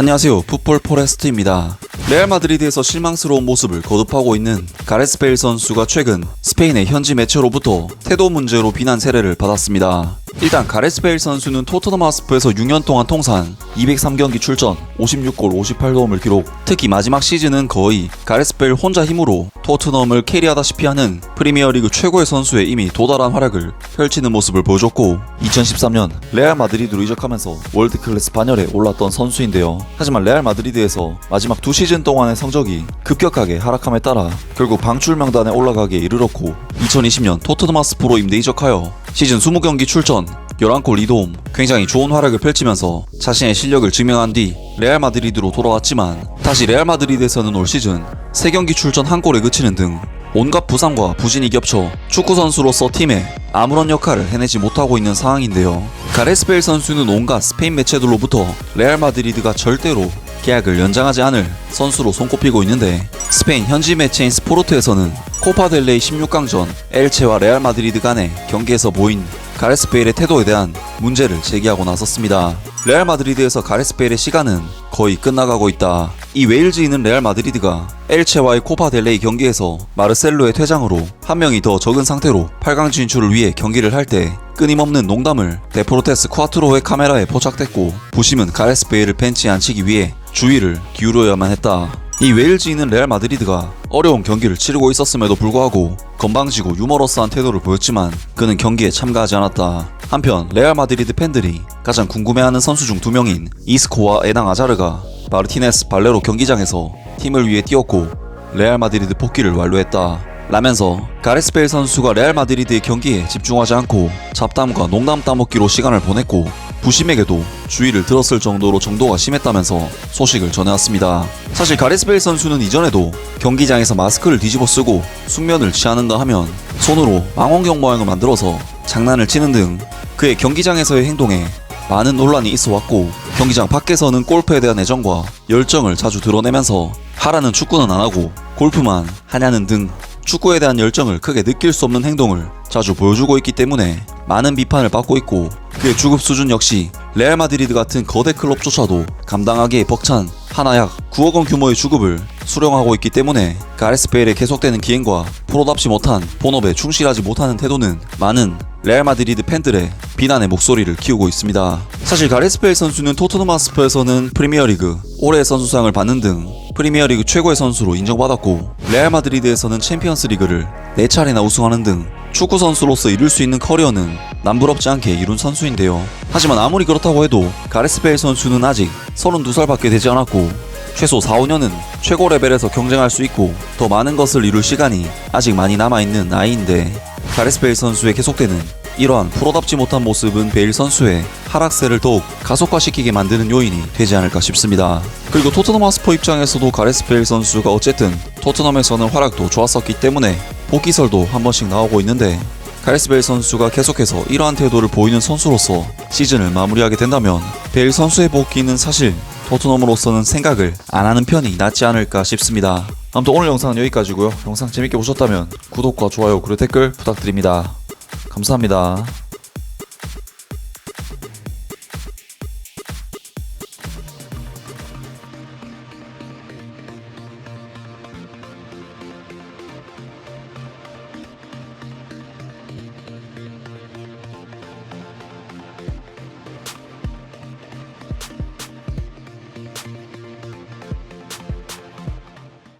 안녕하세요. 풋볼 포레스트입니다. 레알 마드리드에서 실망스러운 모습을 거듭하고 있는 가레스 베일 선수가 최근 스페인의 현지 매체로부터 태도 문제로 비난 세례를 받았습니다. 일단 가레스 베일 선수는 토트넘 하스프에서 6년 동안 통산 203경기 출전, 56골 58도움을 기록. 특히 마지막 시즌은 거의 가레스 베일 혼자 힘으로 토트넘을 캐리하다시피 하는 프리미어리그 최고의 선수에 이미 도달한 활약을 펼치는 모습을 보여줬고 2013년 레알 마드리드로 이적하면서 월드 클래스 반열에 올랐던 선수인데요. 하지만 레알 마드리드에서 마지막 두 시즌 동안의 성적이 급격하게 하락함에 따라 결국 방출 명단에 올라가기에 이르렀고 2020년 토트넘 하스프로 임대 이적하여 시즌 20경기 출전 11골 2도움 굉장히 좋은 활약을 펼치면서 자신의 실력을 증명한 뒤 레알 마드리드로 돌아왔지만 다시 레알 마드리드에서는 올 시즌 3경기 출전 1골에 그치는 등 온갖 부상과 부진이 겹쳐 축구 선수로서 팀에 아무런 역할을 해내지 못하고 있는 상황인데요. 가레스 베일 선수는 온갖 스페인 매체들로부터 레알 마드리드가 절대로 계약을 연장하지 않을 선수로 손꼽히고 있는데 스페인 현지 매체인 스포르트에서는 코파 델레이 16강전 엘체와 레알 마드리드 간의 경기에서 보인 가레스 베일의 태도에 대한 문제를 제기하고 나섰습니다. 레알 마드리드에서 가레스 베일의 시간은 거의 끝나가고 있다. 이 웨일즈인은 레알 마드리드가 엘체와의 코파 델레이 경기에서 마르셀로의 퇴장으로 한 명이 더 적은 상태로 8강 진출을 위해 경기를 할 때 끊임없는 농담을 데포르테스 쿠아트로의 카메라에 포착됐고 부심은 가레스 베일을 벤치에 앉히기 위해 주의를 기울여야만 했다. 이 웨일즈인은 레알 마드리드가 어려운 경기를 치르고 있었음에도 불구하고 건방지고 유머러스한 태도를 보였지만 그는 경기에 참가하지 않았다. 한편 레알 마드리드 팬들이 가장 궁금해하는 선수 중 두 명인 이스코와 에낭 아자르가 마르티네스 발레로 경기장에서 팀을 위해 뛰었고 레알 마드리드 복귀를 완료했다. 라면서 가레스 베일 선수가 레알 마드리드의 경기에 집중하지 않고 잡담과 농담 따먹기로 시간을 보냈고 부심에게도 주의를 들었을 정도로 정도가 심했다면서 소식을 전해왔습니다. 사실 가레스 베일 선수는 이전에도 경기장에서 마스크를 뒤집어 쓰고 숙면을 취하는가 하면 손으로 망원경 모양을 만들어서 장난을 치는 등 그의 경기장에서의 행동에 많은 논란이 있어 왔고 경기장 밖에서는 골프에 대한 애정과 열정을 자주 드러내면서 하라는 축구는 안 하고 골프만 하냐는 등 축구에 대한 열정을 크게 느낄 수 없는 행동을 자주 보여주고 있기 때문에 많은 비판을 받고 있고 그의 주급 수준 역시 레알 마드리드 같은 거대 클럽조차도 감당하기에 벅찬 하나 약 9억 원 규모의 주급을 수령하고 있기 때문에 가레스 베일의 계속되는 기행과 프로답지 못한 본업에 충실하지 못하는 태도는 많은 레알 마드리드 팬들의 비난의 목소리를 키우고 있습니다. 사실 가레스 베일 선수는 토트넘 하스퍼에서는 프리미어리그 올해의 선수상을 받는 등 프리미어리그 최고의 선수로 인정받았고 레알 마드리드에서는 챔피언스 리그를 4차례나 우승하는 등 축구 선수로서 이룰 수 있는 커리어는 남부럽지 않게 이룬 선수인데요. 하지만 아무리 그렇다고 해도 가레스 베일 선수는 아직 32살밖에 되지 않았고 최소 4, 5년은 최고 레벨에서 경쟁할 수 있고 더 많은 것을 이룰 시간이 아직 많이 남아있는 나이인데 가레스 베일 선수의 계속되는 이러한 프로답지 못한 모습은 베일 선수의 하락세를 더욱 가속화시키게 만드는 요인이 되지 않을까 싶습니다. 그리고 토트넘 하스퍼 입장에서도 가레스 베일 선수가 어쨌든 토트넘에서는 활약도 좋았었기 때문에 복귀설도 한 번씩 나오고 있는데 가레스 베일 선수가 계속해서 이러한 태도를 보이는 선수로서 시즌을 마무리하게 된다면 베일 선수의 복귀는 사실 토트넘으로서는 생각을 안 하는 편이 낫지 않을까 싶습니다. 아무튼 오늘 영상은 여기까지고요. 영상 재밌게 보셨다면 구독과 좋아요 그리고 댓글 부탁드립니다. 감사합니다.